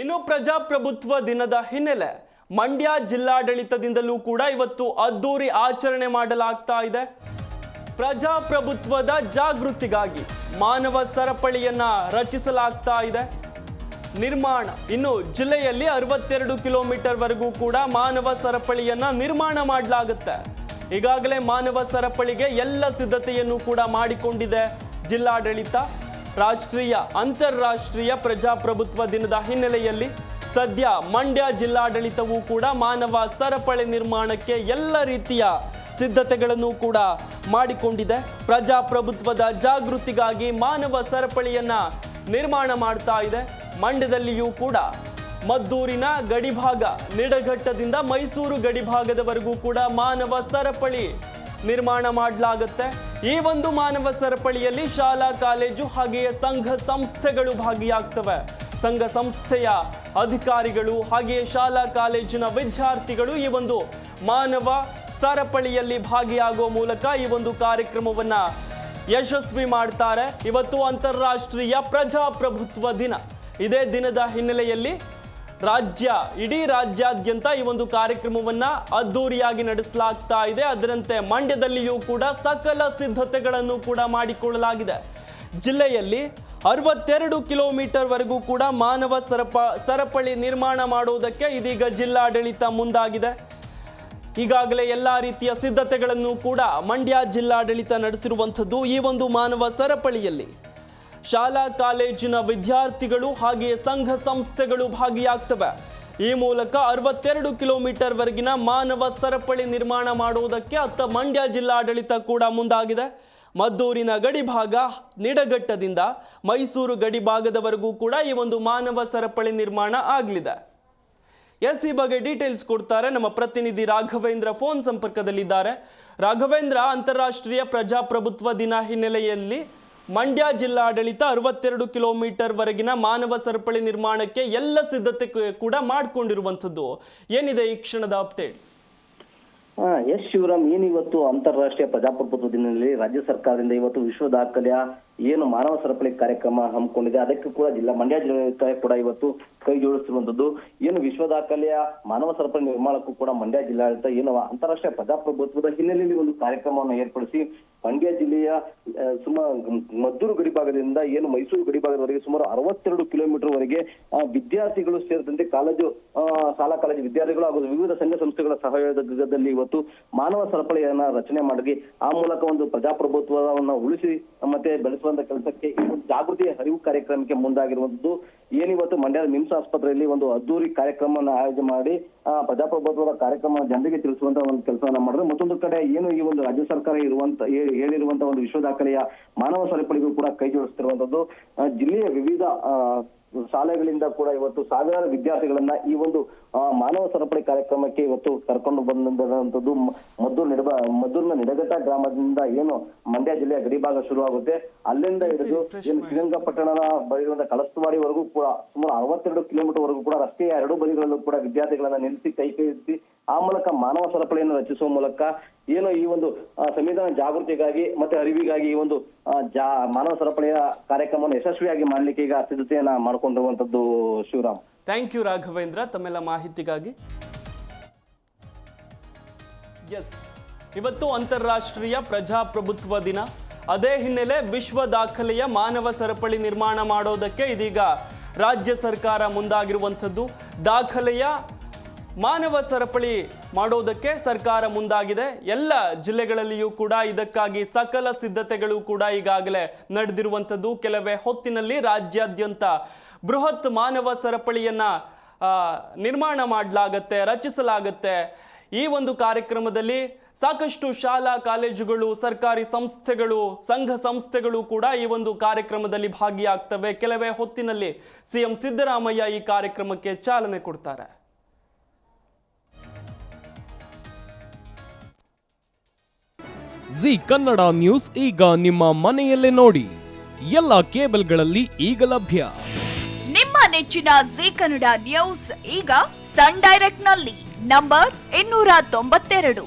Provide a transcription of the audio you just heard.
ಇನ್ನು ಪ್ರಜಾಪ್ರಭುತ್ವ ದಿನದ ಹಿನ್ನೆಲೆ ಮಂಡ್ಯ ಜಿಲ್ಲಾಡಳಿತದಿಂದಲೂ ಕೂಡ ಇವತ್ತು ಅದ್ದೂರಿ ಆಚರಣೆ ಮಾಡಲಾಗ್ತಾ ಇದೆ. ಪ್ರಜಾಪ್ರಭುತ್ವದ ಜಾಗೃತಿಗಾಗಿ ಮಾನವ ಸರಪಳಿಯನ್ನ ರಚಿಸಲಾಗ್ತಾ ಇದೆ. ನಿರ್ಮಾಣ ಇನ್ನು ಜಿಲ್ಲೆಯಲ್ಲಿ ಅರವತ್ತೆರಡು ಕಿಲೋಮೀಟರ್ ವರೆಗೂ ಕೂಡ ಮಾನವ ಸರಪಳಿಯನ್ನ ನಿರ್ಮಾಣ ಮಾಡಲಾಗುತ್ತೆ. ಈಗಾಗಲೇ ಮಾನವ ಸರಪಳಿಗೆ ಎಲ್ಲ ಸಿದ್ಧತೆಯನ್ನು ಕೂಡ ಮಾಡಿಕೊಂಡಿದೆ ಜಿಲ್ಲಾಡಳಿತ. ರಾಷ್ಟ್ರೀಯ, ಅಂತಾರಾಷ್ಟ್ರೀಯ ಪ್ರಜಾಪ್ರಭುತ್ವ ದಿನದ ಹಿನ್ನೆಲೆಯಲ್ಲಿ ಸದ್ಯ ಮಂಡ್ಯ ಜಿಲ್ಲಾಡಳಿತವೂ ಕೂಡ ಮಾನವ ಸರಪಳಿ ನಿರ್ಮಾಣಕ್ಕೆ ಎಲ್ಲ ರೀತಿಯ ಸಿದ್ಧತೆಗಳನ್ನು ಕೂಡ ಮಾಡಿಕೊಂಡಿದೆ. ಪ್ರಜಾಪ್ರಭುತ್ವದ ಜಾಗೃತಿಗಾಗಿ ಮಾನವ ಸರಪಳಿಯನ್ನು ನಿರ್ಮಾಣ ಮಾಡ್ತಾ ಇದೆ. ಮಂಡ್ಯದಲ್ಲಿಯೂ ಕೂಡ ಮದ್ದೂರಿನ ಗಡಿಭಾಗ, ನಿಡಘಟ್ಟದಿಂದ ಮೈಸೂರು ಗಡಿಭಾಗದವರೆಗೂ ಕೂಡ ಮಾನವ ಸರಪಳಿ ನಿರ್ಮಾಣ ಮಾಡಲಾಗುತ್ತೆ. ಈ ಒಂದು ಮಾನವ ಸರಪಳಿಯಲ್ಲಿ ಶಾಲಾ, ಕಾಲೇಜು ಹಾಗೆಯೇ ಸಂಘ ಸಂಸ್ಥೆಗಳು ಭಾಗಿಯಾಗ್ತವೆ. ಸಂಘ ಸಂಸ್ಥೆಯ ಅಧಿಕಾರಿಗಳು ಹಾಗೆಯೇ ಶಾಲಾ, ಕಾಲೇಜಿನ ವಿದ್ಯಾರ್ಥಿಗಳು ಈ ಒಂದು ಮಾನವ ಸರಪಳಿಯಲ್ಲಿ ಭಾಗಿಯಾಗುವ ಮೂಲಕ ಈ ಒಂದು ಕಾರ್ಯಕ್ರಮವನ್ನು ಯಶಸ್ವಿ ಮಾಡ್ತಾರೆ. ಇವತ್ತು ಅಂತಾರಾಷ್ಟ್ರೀಯ ಪ್ರಜಾಪ್ರಭುತ್ವ ದಿನ. ಇದೇ ದಿನದ ಹಿನ್ನೆಲೆಯಲ್ಲಿ ರಾಜ್ಯ, ಇಡೀ ರಾಜ್ಯಾದ್ಯಂತ ಈ ಒಂದು ಕಾರ್ಯಕ್ರಮವನ್ನ ಅದ್ದೂರಿಯಾಗಿ ನಡೆಸಲಾಗ್ತಾ ಇದೆ. ಅದರಂತೆ ಮಂಡ್ಯದಲ್ಲಿಯೂ ಕೂಡ ಸಕಲ ಸಿದ್ಧತೆಗಳನ್ನು ಕೂಡ ಮಾಡಿಕೊಳ್ಳಲಾಗಿದೆ. ಜಿಲ್ಲೆಯಲ್ಲಿ ಅರವತ್ತೆರಡು ಕಿಲೋಮೀಟರ್ ವರೆಗೂ ಕೂಡ ಮಾನವ ಸರಪ, ಸರಪಳಿ ನಿರ್ಮಾಣ ಮಾಡುವುದಕ್ಕೆ ಇದೀಗ ಜಿಲ್ಲಾಡಳಿತ ಮುಂದಾಗಿದೆ. ಈಗಾಗಲೇ ಎಲ್ಲ ರೀತಿಯ ಸಿದ್ಧತೆಗಳನ್ನು ಕೂಡ ಮಂಡ್ಯ ಜಿಲ್ಲಾಡಳಿತ ನಡೆಸಿರುವಂಥದ್ದು ಈ ಒಂದು ಮಾನವ ಸರಪಳಿಯಲ್ಲಿ. ಶಾಲಾ ಕಾಲೇಜಿನ ವಿದ್ಯಾರ್ಥಿಗಳು ಹಾಗೆಯೇ ಸಂಘ ಸಂಸ್ಥೆಗಳು ಭಾಗಿಯಾಗ್ತವೆ. ಈ ಮೂಲಕ ಅರವತ್ತೆರಡು ಕಿಲೋಮೀಟರ್ ವರೆಗಿನ ಮಾನವ ಸರಪಳಿ ನಿರ್ಮಾಣ ಮಾಡುವುದಕ್ಕೆ ಅತ್ತ ಮಂಡ್ಯ ಜಿಲ್ಲಾಡಳಿತ ಕೂಡ ಮುಂದಾಗಿದೆ. ಮದ್ದೂರಿನ ಗಡಿಭಾಗ ನಿಡಘಟ್ಟದಿಂದ ಮೈಸೂರು ಗಡಿಭಾಗದವರೆಗೂ ಕೂಡ ಈ ಒಂದು ಮಾನವ ಸರಪಳಿ ನಿರ್ಮಾಣ ಆಗಲಿದೆ. ಎಸ್ ಈ ಬಗ್ಗೆ ಡೀಟೇಲ್ಸ್ ಕೊಡ್ತಾರೆ ನಮ್ಮ ಪ್ರತಿನಿಧಿ ರಾಘವೇಂದ್ರ ಫೋನ್ ಸಂಪರ್ಕದಲ್ಲಿದ್ದಾರೆ. ರಾಘವೇಂದ್ರ, ಅಂತಾರಾಷ್ಟ್ರೀಯ ಪ್ರಜಾಪ್ರಭುತ್ವ ದಿನ ಹಿನ್ನೆಲೆಯಲ್ಲಿ ಮಂಡ್ಯ ಜಿಲ್ಲಾಡಳಿತ ಅರವತ್ತೆರಡು ಕಿಲೋಮೀಟರ್ ವರೆಗಿನ ಮಾನವ ಸರಪಳಿ ನಿರ್ಮಾಣಕ್ಕೆ ಎಲ್ಲ ಸಿದ್ಧತೆ ಕೂಡ ಮಾಡಿಕೊಂಡಿರುವಂಥದ್ದು. ಏನಿದೆ ಈ ಕ್ಷಣದ ಅಪ್ಡೇಟ್ಸ್ ಎಸ್ ಶಿವರಾಮ್, ಏನಿವತ್ತು ಅಂತಾರಾಷ್ಟ್ರೀಯ ಪ್ರಜಾಪ್ರಭುತ್ವ ದಿನದಲ್ಲಿ ರಾಜ್ಯ ಸರ್ಕಾರದಿಂದ ಇವತ್ತು ವಿಶ್ವ ದಾಖಲೆಯ ಏನು ಮಾನವ ಸರಪಳಿ ಕಾರ್ಯಕ್ರಮ ಹಮ್ಮಿಕೊಂಡಿದೆ. ಅದಕ್ಕೆ ಕೂಡ ಜಿಲ್ಲಾ ಮಂಡ್ಯ ಜಿಲ್ಲಾಡಳಿತ ಕೂಡ ಇವತ್ತು ಕೈ ಜೋಡಿಸಿರುವಂತದ್ದು ಏನು ವಿಶ್ವ ದಾಖಲೆಯ ಮಾನವ ಸರಪಳಿ ನಿರ್ಮಾಣಕ್ಕೂ ಕೂಡ ಮಂಡ್ಯ ಜಿಲ್ಲಾಡಳಿತ ಏನು ಅಂತಾರಾಷ್ಟ್ರೀಯ ಪ್ರಜಾಪ್ರಭುತ್ವದ ಹಿನ್ನೆಲೆಯಲ್ಲಿ ಒಂದು ಕಾರ್ಯಕ್ರಮವನ್ನು ಏರ್ಪಡಿಸಿ ಮಂಡ್ಯ ಜಿಲ್ಲೆಯ ಸುಮಾರು ಮದ್ದೂರು ಗಡಿಭಾಗದಿಂದ ಏನು ಮೈಸೂರು ಗಡಿಭಾಗದವರೆಗೆ ಸುಮಾರು ಅರವತ್ತೆರಡು ಕಿಲೋಮೀಟರ್ ವರೆಗೆ ವಿದ್ಯಾರ್ಥಿಗಳು ಸೇರಿದಂತೆ ಕಾಲೇಜು ಶಾಲಾ ಕಾಲೇಜು ವಿದ್ಯಾರ್ಥಿಗಳು ಹಾಗೂ ವಿವಿಧ ಸಂಘ ಸಂಸ್ಥೆಗಳ ಸಹಯೋಗದಲ್ಲಿ ಇವತ್ತು ಮಾನವ ಸರಪಳಿಯನ್ನ ರಚನೆ ಮಾಡಿ ಆ ಮೂಲಕ ಒಂದು ಪ್ರಜಾಪ್ರಭುತ್ವವನ್ನು ಉಳಿಸಿ ಮತ್ತೆ ಬೆಳೆಸುವಂತ ಕೆಲಸಕ್ಕೆ ಒಂದು ಜಾಗೃತಿ ಅರಿವು ಕಾರ್ಯಕ್ರಮಕ್ಕೆ ಮುಂದಾಗಿರುವಂತದ್ದು ಏನಿವತ್ತು ಮಂಡ್ಯದ ನಿಮ್ಸ್ ಆಸ್ಪತ್ರೆಯಲ್ಲಿ ಒಂದು ಅದ್ದೂರಿ ಕಾರ್ಯಕ್ರಮವನ್ನು ಆಯೋಜನೆ ಮಾಡಿ ಪ್ರಜಾಪ್ರಭುತ್ವದ ಕಾರ್ಯಕ್ರಮ ಜನರಿಗೆ ತಿಳಿಸುವಂತ ಒಂದು ಕೆಲಸವನ್ನ ಮಾಡಿದ್ರು. ಮತ್ತೊಂದು ಕಡೆ ಏನು ಈ ಒಂದು ರಾಜ್ಯ ಸರ್ಕಾರ ಇರುವಂತ ಹೇಳಿರುವಂತ ಒಂದು ವಿಶ್ವ ದಾಖಲೆಯ ಮಾನವ ಸರಪಳಿಗೂ ಕೂಡ ಕೈ ಜೋಡಿಸ್ತಿರುವಂತದ್ದು ಜಿಲ್ಲೆಯ ವಿವಿಧ ಶಾಲೆಗಳಿಂದ ಕೂಡ ಇವತ್ತು ಸಾವಿರಾರು ವಿದ್ಯಾರ್ಥಿಗಳನ್ನ ಈ ಒಂದು ಮಾನವ ಸರಪಳಿ ಕಾರ್ಯಕ್ರಮಕ್ಕೆ ಇವತ್ತು ಕರ್ಕೊಂಡು ಬಂದಂತದ್ದು ಮದ್ದೂರು ನಿಡಬ ಮದ್ದೂರಿನ ನಿಡಘಟ್ಟ ಗ್ರಾಮದಿಂದ ಏನು ಮಂಡ್ಯ ಜಿಲ್ಲೆಯ ಗಡಿಭಾಗ ಶುರುವಾಗುತ್ತೆ. ಅಲ್ಲಿಂದ ಹಿಡಿದು ಶ್ರೀರಂಗಪಟ್ಟಣದ ಬಳಿರುವಂತಹ ಕಳಸ್ತವಾಡಿವರೆಗೂ ಕೂಡ ಸುಮಾರು ಅರವತ್ತೆರಡು ಕಿಲೋಮೀಟರ್ ವರೆಗೂ ಕೂಡ ರಸ್ತೆಯ ಎರಡು ಬದಿಗಳಲ್ಲೂ ಕೂಡ ವಿದ್ಯಾರ್ಥಿಗಳನ್ನ ನಿಲ್ಲಿಸಿ, ಕೈ ಕೈ ಎತ್ತಿ ಆ ಮೂಲಕ ಮಾನವ ಸರಪಳಿಯನ್ನು ರಚಿಸುವ ಮೂಲಕ ಏನು ಈ ಒಂದು ಸಂವಿಧಾನ ಜಾಗೃತಿಗಾಗಿ ಮತ್ತೆ ಅರಿವಿಗಾಗಿ ಈ ಒಂದು ಜಾ, ಮಾನವ ಸರಪಳಿಯ ಕಾರ್ಯಕ್ರಮವನ್ನು ಯಶಸ್ವಿಯಾಗಿ ಮಾಡ್ಲಿಕ್ಕೆ ಈಗ ಸಿದ್ಧತೆಯನ್ನ ಮಾಡಿಕೊಂಡಿರುವಂತದ್ದು ಶಿವರಾಮ್. Thank you Raghavendra. ತಮ್ಮೆಲ್ಲ ಮಾಹಿತಿಗಾಗಿ. ಎಸ್ ಇವತ್ತು ಅಂತಾರಾಷ್ಟ್ರೀಯ ಪ್ರಜಾಪ್ರಭುತ್ವ ದಿನ. ಅದೇ ಹಿನ್ನೆಲೆ ವಿಶ್ವ ದಾಖಲೆಯ ಮಾನವ ಸರಪಳಿ ನಿರ್ಮಾಣ ಮಾಡೋದಕ್ಕೆ ಇದೀಗ ರಾಜ್ಯ ಸರ್ಕಾರ ಮುಂದಾಗಿರುವಂಥದ್ದು. ದಾಖಲೆಯ ಮಾನವ ಸರಪಳಿ ಮಾಡೋದಕ್ಕೆ ಸರ್ಕಾರ ಮುಂದಾಗಿದೆ. ಎಲ್ಲ ಜಿಲ್ಲೆಗಳಲ್ಲಿಯೂ ಕೂಡ ಇದಕ್ಕಾಗಿ ಸಕಲ ಸಿದ್ಧತೆಗಳು ಕೂಡ ಈಗಾಗಲೇ ನಡೆದಿರುವಂಥದ್ದು. ಕೆಲವೇ ಹೊತ್ತಿನಲ್ಲಿ ರಾಜ್ಯಾದ್ಯಂತ ಬೃಹತ್ ಮಾನವ ಸರಪಳಿಯನ್ನು ನಿರ್ಮಾಣ ಮಾಡಲಾಗತ್ತೆ, ರಚಿಸಲಾಗತ್ತೆ. ಈ ಒಂದು ಕಾರ್ಯಕ್ರಮದಲ್ಲಿ ಸಾಕಷ್ಟು ಶಾಲಾ ಕಾಲೇಜುಗಳು ಸರ್ಕಾರಿ ಸಂಸ್ಥೆಗಳು ಸಂಘ ಸಂಸ್ಥೆಗಳು ಕೂಡ ಈ ಒಂದು ಕಾರ್ಯಕ್ರಮದಲ್ಲಿ ಭಾಗಿಯಾಗ್ತವೆ. ಕೆಲವೇ ಹೊತ್ತಿನಲ್ಲಿ ಸಿಎಂ ಸಿದ್ದರಾಮಯ್ಯ ಈ ಕಾರ್ಯಕ್ರಮಕ್ಕೆ ಚಾಲನೆ ಕೊಡ್ತಾರೆ. ಜಿ ಕನ್ನಡ ನ್ಯೂಸ್ ಈಗ ನಿಮ್ಮ ಮನೆಯಲ್ಲೇ ನೋಡಿ. ಎಲ್ಲ ಕೇಬಲ್ಗಳಲ್ಲಿ ಈಗ ಲಭ್ಯ. ನಿಮ್ಮ ನೆಚ್ಚಿನ ಜಿ ಕನ್ನಡ ನ್ಯೂಸ್ ಈಗ ಸನ್ ಡೈರೆಕ್ಟ್ನಲ್ಲಿ ನಂಬರ್ ಇನ್ನೂರ ತೊಂಬತ್ತೆರಡು.